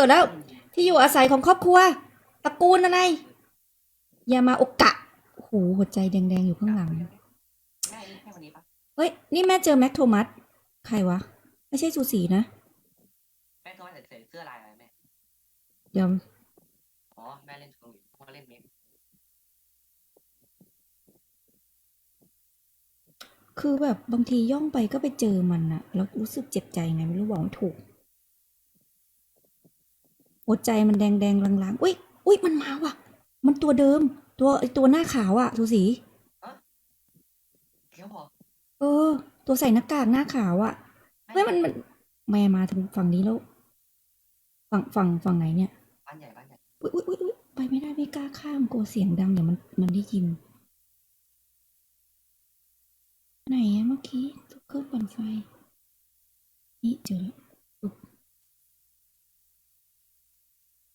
กิดแล้ว ที่อยู่อาศัยของครอบครัวตระกูลอะไรยามาโอกะโอ้โหหัวใจแดงๆอยู่ข้างหลังแม่แม่วันนี้ปะเฮ้ย นี่แม่เจอแม็กโทมัสใครวะ ไม่ใช่ซูสีนะแม่โทรมาใส่เสื้อลายอะไรแม่เดี๋ยวอ๋อแม่เล่นโควิดพ่อเล่นเมกคือแบบบางทีย่องไปก็ไปเจอมันอะแล้วรู้สึกเจ็บใจไงไม่รู้บอกไม่ถูก หัวใจมันแดงแดงๆลางๆ อุ้ยอุ้ยมันมาว่ะ มันตัวเดิม ตัวไอตัวหน้าขาวอะซูสีเขียวพอเออ ตัวใส่หน้ากากหน้าขาวอะเฮ้ยมันมันแม่มาถึงฝั่งนี้แล้ว ฝั่งฝั่งฝั่งไหนเนี่ยบ้านใหญ่บ้านใหญ่อุ้ยอุ้ยอุ้ยอุ๊ยไปไม่ได้ไม่กล้าข้ามกลัวเสียงดังเดี๋ยวมันมันได้ยิน ไหนอะเมื่อกี้ตัวเครื่องปั่นไฟ นี่เจอแล้วปุ๊บ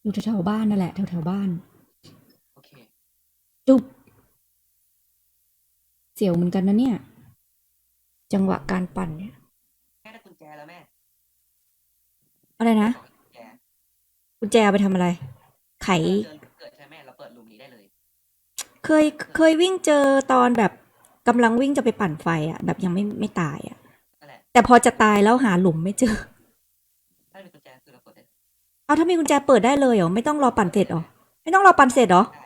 อยู่แถวๆบ้านนั่นแหละแถวๆบ้าน โอเค จุบเสียวเหมือนกันนะเนี่ย จังหวะการปั่นเนี่ย แม่ได้กุญแจแล้วแม่อะไรนะกุญแจกุญแจเอาไปทำอะไร ไข เดินเกิดใช่ไหมเราเปิดรูมนี้ได้เลย เคยเคยวิ่งเจอตอนแบบกำลังวิ่งจะไปปั่นไฟอะแบบยังไม่ไม่ตายอะนั่นแหละ แต่พอจะตายแล้วหาหลุมไม่เจอ ถ้ามีกุญแจคือเราเปิดได้ เอาถ้ามีกุญแจเปิดได้เลยเหรอไม่ต้องรอปั่นเสร็จเหรอไม่ต้องรอปั่นเสร็จเหรอ ได้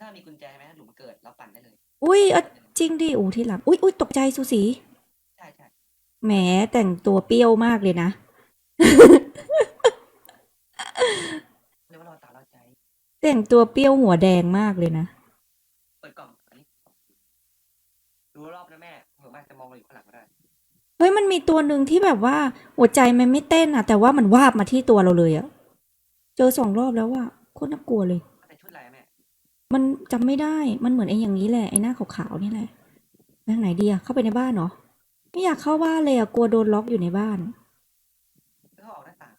ถ้ามีกุญแจใช่ไหมหลุมเกิดเราปั่นได้เลยอุ้ยเอาจริงดิอู้ที่หลังอุ้ยอุ้ยตกใจสุสีใช่ใช่แหมแต่งตัวเปรี้ยวมากเลยนะ เรียกว่าเราตาเราใจ แต่งตัวเปรี้ยวหัวแดงมากเลยนะ เปิดกล่องอันนี้ดูรอบนะแม่เผื่อแม่จะมองเราอยู่ข้างหลังก็ได้ เฮ้ยมันมีตัวหนึ่งที่แบบว่าหัวใจมันไม่เต้นอะแต่ว่ามันวาบมาที่ตัวเราเลยอะเจอสองรอบแล้วว่าโคตรน่ากลัวเลยมันเป็นชุดอะไรแม่มันจำไม่ได้มันเหมือนไอ้อย่างนี้แหละไอ้หน้าขาวๆนี่แหละไปทางไหนดีอะเข้าไปในบ้านเหรอไม่อยากเข้าบ้านเลยอะกลัวโดนล็อกอยู่ในบ้าน แล้วก็ออกหน้าต่าง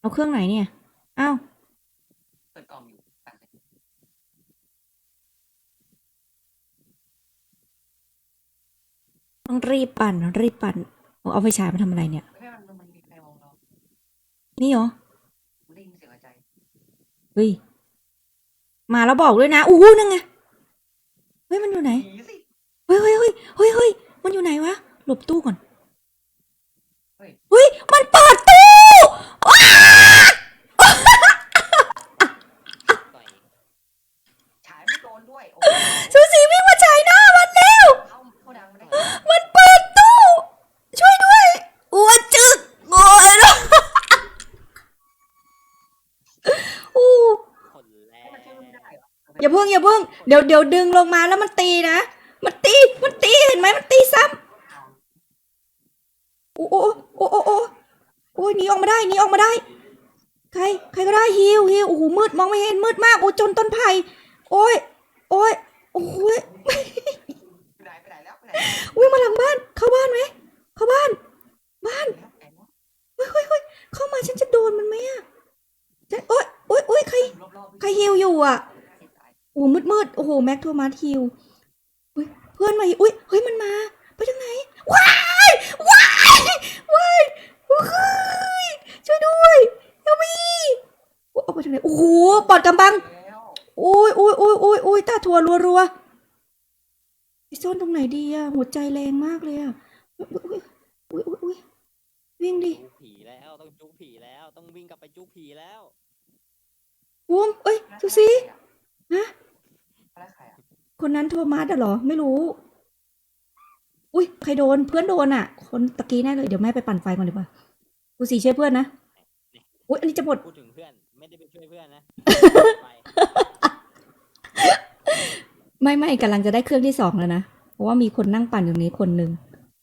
เอาเครื่องไหนเนี่ย อ้าว เปิดกล่องอยู่ปั่นเลย ต้อง รีบปั่น รีบปั่นเอาเอาไฟฉายมาทำอะไรเนี่ยแม่มันมันมีใครมองเรานี่เหรอมันได้ยินเสียงหัวใจเฮ้ย มาแล้วบอกด้วยนะ อู้หูนั่นไง เฮ้ย มันอยู่ไหนหนีสิ เฮ้ยเฮ้ยเฮ้ยเฮ้ยเฮ้ยมันอยู่ไหนวะ หลบตู้ก่อน เฮ้ย เฮ้ย มันเปิดตู้ว้า ต่อยฉายไม่โดนด้วยโอ้โห ซูสีวิ่งมาฉายหน้ามันเร็ว เข้าเข้าดังไม่ได้ มันเปิดตู้ ช่วยด้วยอ้วนจึกโอ้ยนะอู้ คนแร ให้มันใช้ไม่ได้เหรอ อย่าเพิ่งอย่าเพิ่งเดี๋ยวเดี๋ยวดึงลงมาแล้วมันตีนะ มันตีมันตีเห็นไหมมันตีซ้ำโอ้โอ้โอ้โอ้โอ้โอ้ยหนีออกมาได้หนีออกมาได้ ใครใครก็ได้ฮิวฮิวโอ้โหมืดมองไม่เห็นมืดมากโอ้จนต้นไผ่โอ้ยโอ้ยโอ้ยวิ่งมาหลังบ้านเข้าบ้านไหมเข้าบ้าน บ้านแล้วไปแล้วเฮ้ยเฮ้ยเข้ามาฉันจะโดนมันไหมอะจะโอ๊ยโอ๊ยโอ๊ยใครใครฮิวอยู่อะ อ้มืดมืดๆโอ้โหแม็กโทมัสฮิวเฮ้ยเพื่อนมาฮิวอุ้ยเฮ้ยมันมา ไปทางไหนว้ายว้ายว้ายว้ายช่วยด้วยเอลมีโอ้เอาไปทางไหนโอ้โหปอดกำบังแล้วโอ้ยโอ้ยโอ้ยโอ้ยโอ้ยตาทัวรัวรัวๆไปซ่อนตรงไหนดีอะหัวใจแรงมากเลยอะอุ้ยอุ้ยอุ้ยอุ้ยวิ่งดิจุกผีแล้วต้องจุกผีแล้วต้องวิ่งกลับไปจุกผีแล้วบูมเอ้ยซูซีฮะแล้วใครอะ คนนั้นโทมัสอะเหรอ ไม่รู้ อุ้ยใครโดน เพื่อนโดนอะคนตะกี้แน่เลย เดี๋ยวแม่ไปปั่นไฟก่อนดีกว่าซูซีช่วยเพื่อนนะ อุ้ยอันนี้จะหมด พูดถึงเพื่อน ไม่ได้ไปช่วยเพื่อนนะ ไปไม่ไม่กำลังจะได้เครื่องที่สองแล้วนะ เพราะว่ามีคนนั่งปั่นอยู่นี้คนหนึ่ง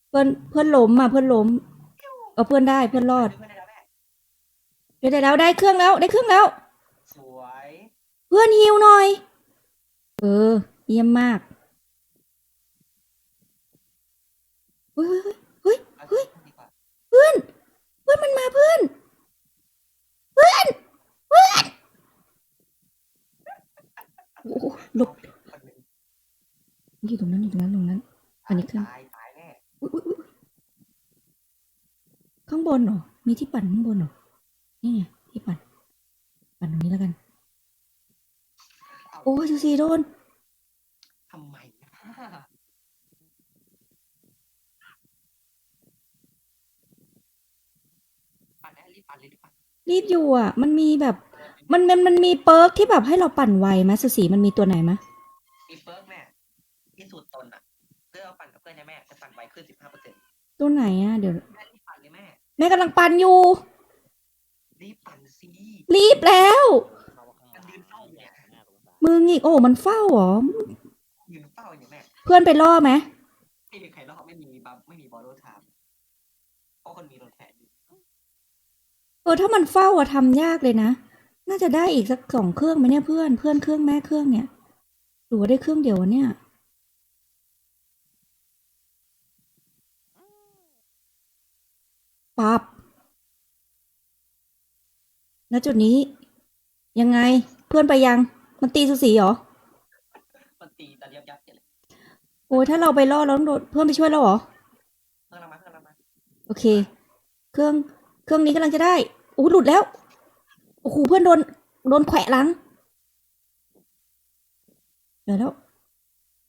เพื่อนเพื่อนล้มอะเพื่อนล้ม เออเพื่อนได้เพื่อนรอดไม่ได้แล้วแม่เดี๋ยวได้แล้วได้เครื่องแล้วได้เครื่องแล้ว สวย เพื่อนฮิวหน่อย เออ เยี่ยมมากเฮ้ยเฮ้ยเฮ้ยเอาดีกว่าเพื่อนเพื่อนมันมาเพื่อนเพื่อนเพื่อนโอ้โหหลบนหนึ่งอยู่ตรงนั้นอยู่ตรงนั้นตรงนั้น อันนี้เครื่องตายตายแน่อุ๊ยข้างบนเหรอ มีที่ปั่นข้างบนเหรอ นี่ไงที่ปั่น ปั่นตรงนี้แล้วกันเอาโอ้ยซูซีโดน ทำไมนะปั่นได้รีบปั่นเลยรีบปั่นรีบอยู่อะ มันมีแบบ มันมันมันมีเปิร์กที่แบบให้เราปั่นไวไหมซูซีมันมีตัวไหนไหมมีเฟิร์กแม่พิสูจน์ตนอะเพื่อเอาปั่นกับเพื่อนนะแม่จะปั่นไวขึ้นสิบห้าเปอร์เซ็นต์ตัวไหนอะเดี๋ยวแม่รีบปั่นเลยแม่ แม่กำลังปั่นอยู่ รีบปั่นสิรีบแล้วเข้าข้างหมันยืนเฝ้าอยู่เนี่ยน่าสงสารมึงอีกโอ้มันเฝ้าเหรอ ยืนเฝ้าอยู่แม่ เพื่อนไปล่อไหมไม่มีใครรอบไม่มีบัมไม่มีบอลโลไทม์เพราะคนมีโดนแทนอยู่เออถ้ามันเฝ้าอะทำยากเลยนะ น่าจะได้อีกสักสองเครื่องไหมเนี่ยเพื่อนเพื่อนเครื่องแม่เครื่องเนี่ยหรือว่าได้เครื่องเดียววะเนี่ย ปับแล้วจุดนี้ ยังไงเพื่อนไปยัง มันตีสุสีเหรอ มันตีตะเลียบยับเจ็ดเลย โอ้ยถ้าเราไปล่อแล้วต้องโดนเพื่อนไปช่วยเราเหรอเพื่อนเรามาเพื่อนเรามาโอเค เครื่อง เครื่องนี้กำลังจะได้โอ้หลุดแล้ว โอ้โห เพื่อนโดน โดนแขวะหลังเดี๋ยวแล้ว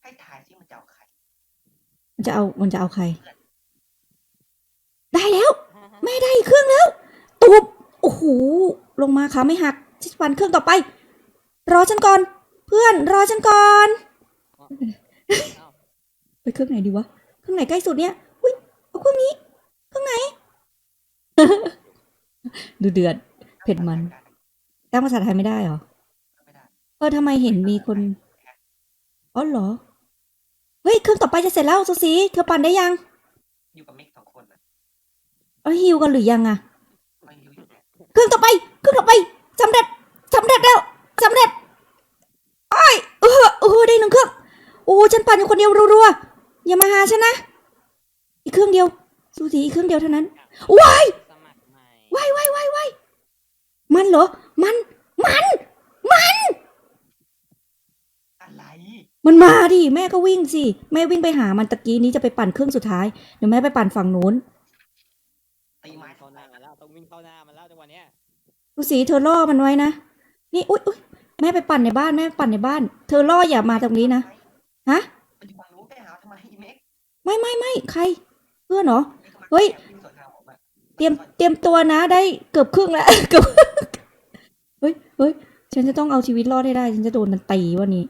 ให้ทายที่มันจะเอาใครมันจะเอา มันจะเอาใคร ได้แล้ว แม่ได้อีกเครื่องแล้วตูบโอ้โห ลงมาขาไม่หักชิดฟันเครื่องต่อไป รอฉันก่อน เพื่อน รอฉันก่อนเอ้า ไปเครื่องไหนดีวะ เครื่องไหนใกล้สุดเนี่ยอุ้ยเอาเครื่องนี้ เครื่องไหน ดูเดือด เผ็ดมัน ตั้งภาษาไทยไม่ได้เหรอไม่ได้เออทำไมเห็นมีคน อ๋อเหรอ เฮ้ย เครื่องต่อไปจะเสร็จแล้วซูซีเธอปั่นได้ยัง อยู่กับมิกสองคนนะเอ้ยฮิวกันหรือยังอะไม่รู้อยู่แน่เครื่องต่อไป เครื่องต่อไปสำเร็จสำเร็จแล้วสำเร็จไอ้ายเออเออได้หนึ่งเครื่อง โอ้ ฉันปั่นอยู่คนเดียวรัวๆ อย่ามาหาฉันนะ อีกเครื่องเดียวซูซีอีกเครื่องเดียวเท่านั้นว้ายสมัครใหม่ว้ายว้ายว้ายว้ายมันเหรอ มัน มัน มัน อะไร มันมาดิ แม่ก็วิ่งสิ แม่วิ่งไปหามันตะกี้นี้จะไปปั่นเครื่องสุดท้าย เดี๋ยวแม่ไปปั่นฝั่งนู้นตีต้องไม้วิ่งเข้าหน้ามาแล้วต้องวิ่งเข้าหน้ามาแล้วจังหวะเนี้ยดูสิเธอล่อมันไว้นะ นี่ อุ๊ยอุ๊ยแม่ไปปั่นในบ้าน แม่ปั่นในบ้าน เธอล่ออย่ามาตรงนี้นะ ฮะ ไม่ไม่ไม่ใคร เพื่อนเหรอ เฮ้ยวิ่งสวนทางผมอะเตรียมเตรียมตัวนะได้เกือบครึ่งแล้วเกือบเฮ้ยเฮ้ยฉันจะต้องเอาชีวิตรอดให้ได้ ฉันจะโดนมันตีวันนี้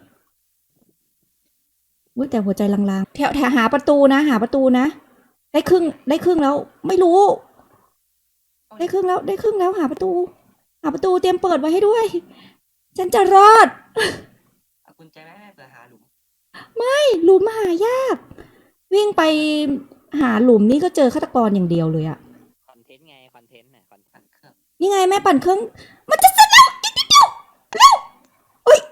อุ้ยแต่หัวใจลางๆแถวแถวหาประตูนะ หาประตูนะ ได้ครึ่งได้ครึ่งแล้ว ไม่รู้ ได้ครึ่งแล้ว ได้ครึ่งแล้วหาประตู หาประตูเตรียมเปิดไว้ให้ด้วย ฉันจะรอดเอากุญแจแม่แม่เผื่อหาหลุมหลุมหายาก วิ่งไปหาหลุมนี่ก็เจอฆาตกรอย่างเดียวเลยอะคอนเทนต์ไงคอนเทนต์น่ะคอนเทนปั่นต์เครื่องนี่ไงแม่ปั่นเครื่อง มันจะเสร็จแล้วอีกนิดเดียวเร็ว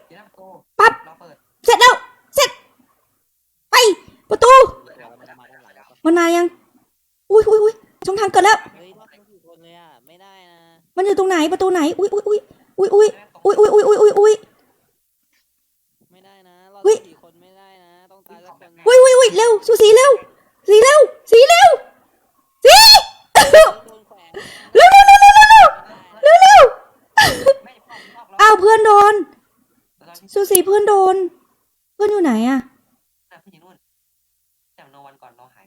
เดี๋ยวนะโก้ปั๊บรอเปิดเสร็จแล้ว เสร็จ ไป ประตูเปิดเดี๋แล้ยววเปิมันดจะแล้วมาเปิดด้านหลังแล้วแล้วก็มันมายัง อุ้ยอุ้ยอุ้ยช่องทางเกิดแล้ว เฮ้ยรอบทั้งสี่คนเลยอะไม่ได้นะมันอยู่ตรงไหนประตูไหน อุ้ยอุ้ยอุ้ยอุ้ยอุ้ยอุ้ยอุ้ยอุ้ยอุ้ยอุ้ยอุ้ย ไม่ได้นะรอบ เฮ้ย ทั้งสี่คนไม่ได้นะ ต้องตายสักคน อุ้ยอุ้ยอุ้ยเร็วสูสีเร็ว สีเร็ว สีเร็ว สี โดนแขวน เร็วเร็วเร็วเร็วเร็ว ไม่ได้ เร็วเร็ว แม่พ่อพ่อรอ อ้าวเพื่อนโดน แล้วตอนที่สูสีเพื่อนโดน เพื่อนอยู่ไหนอะน่ะพี่อยู่นู่นจากโนวันก่อนรอหาย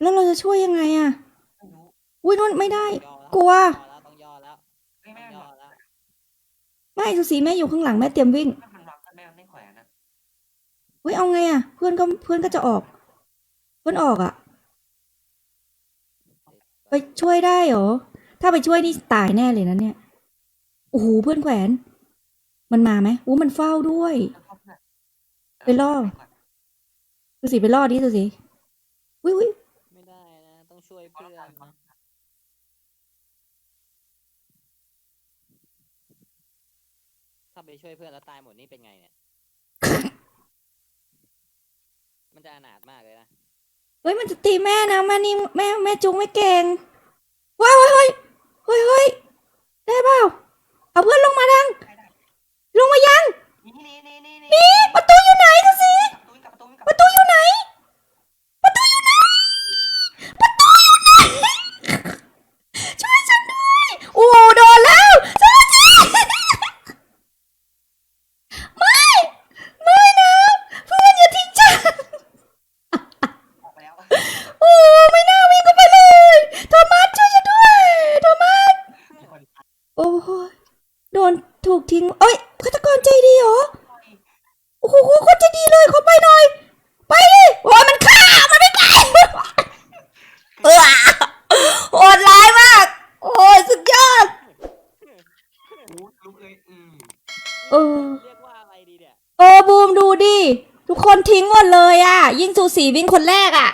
แล้วเราจะช่วยยังไงอะไม่รู้อุ้ยนู่นไม่ได้ย่อแกลัว ต้องย่อแล้วไม่ต้องแม่ย่หรออกแล้วไม่สูสีแม่อยู่ข้างหลังแม่เตรียมวิ่งถ้ามันวางแม่มันไม่แขวนนะเฮ้ยเอาไงอะเพื่อนก็เพื่อนก็จะออก เพื่อนออกอะไปช่วยได้เหรอถ้าไปช่วยนี่ตายแน่เลยนะเนี่ยโอ้โหเพื่อนแขวน มันมาไหมอู้มันเฝ้าด้วยแล้วพ่อเพื่อนไปล่อดูสิไปรอดดิดูสิอุ้ยอุ้ยไม่ได้นะต้องช่วยพ่อเพื่อรนก่อนนะถ้าไปช่วยเพื่อนแล้วตายหมดนี่เป็นไงเนี่ย มันจะอนาถมากเลยนะ เฮ้ยมันจะตีแม่นะแม่นี่แม่แม่จุงไม่เก่งว้ายเฮ้ยเฮ้ยเฮ้ยเฮ้ยได้เปล่าเอาเพื่อนลงมาดังได้ได้ ลงมายังนี่นี่นี่นี่นี่ประตูอยู่ไหนดูสิ โอ้โหคนใจดีเลยขอไปหน่อย ไปดิโอ้ยมันฆ่ามันไม่ตายเออโหดร้ายมาก โอ้ยสุดยอด อู้ลุกเอ้ยอืมเออ เรียกว่าอะไรดีเนี่ย เออบูมดูดิ ทุกคนทิ้งหมดเลยอะยิ่งสูสีวิ่งคนแรกอะ